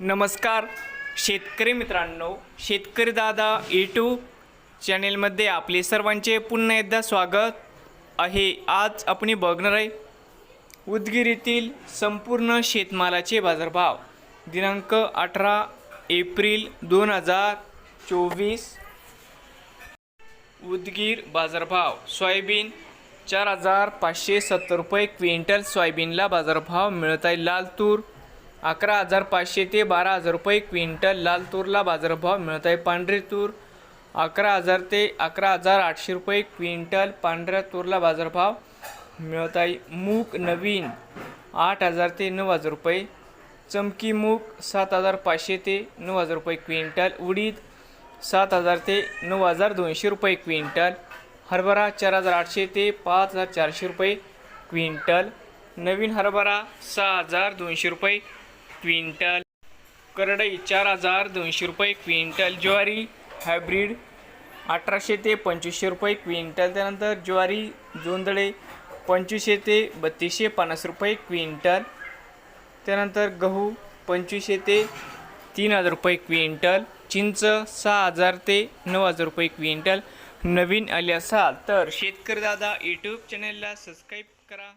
नमस्कार. शेतकरी मित्रांनो शेतकरी दादा यूट्यूब चॅनेलमध्ये आपले सर्वांचे पुन्हा एकदा स्वागत आहे. आज आपण बघणार आहे उदगीर येथील संपूर्ण शेतमालाचे बाजारभाव. दिनांक अठरा एप्रिल दोन हजार चोवीस. उदगीर बाजारभाव सोयाबीन चार हजार पाचशे सत्तर रुपये क्विंटल सोयाबीनला बाजारभाव मिळत आहे लाल तूर अकरा हजार पाचशे ते बारा हजार रुपये क्विंटल लाल तूरला बाजारभाव मिळत आहे. पांढरी तूर अकरा हजार ते अकरा हजार आठशे रुपये क्विंटल पांढऱ्या तूरला बाजारभाव मिळत आहे. मूग नवीन आठ हजार ते नऊ हजार रुपये चमकी मूग सात हजार पाचशे ते नऊ हजार रुपये क्विंटल उडीद सात हजार ते नऊ हजार दोनशे रुपये क्विंटल हरभरा चार हजार आठशे ते पाच हजार चारशे रुपये क्विंटल नवीन हरभरा सहा हजार दोनशे रुपये क्विंटल. करडई चार हजार दोनशे रुपये क्विंटल. ज्वारी हायब्रीड अठराशे ते पंचवीसशे रुपये क्विंटल. त्यानंतर ज्वारी जोंदळे पंचवीसशे ते बत्तीसशे पन्नास रुपये क्विंटल. त्यानंतर गहू पंचवीसशे ते तीन हजार रुपये क्विंटल. चिंच सहा हजार ते नऊ हजार रुपये क्विंटल. नवीन आले असाल तर शेतकरी दादा यूट्यूब चॅनलला सबस्क्राईब करा.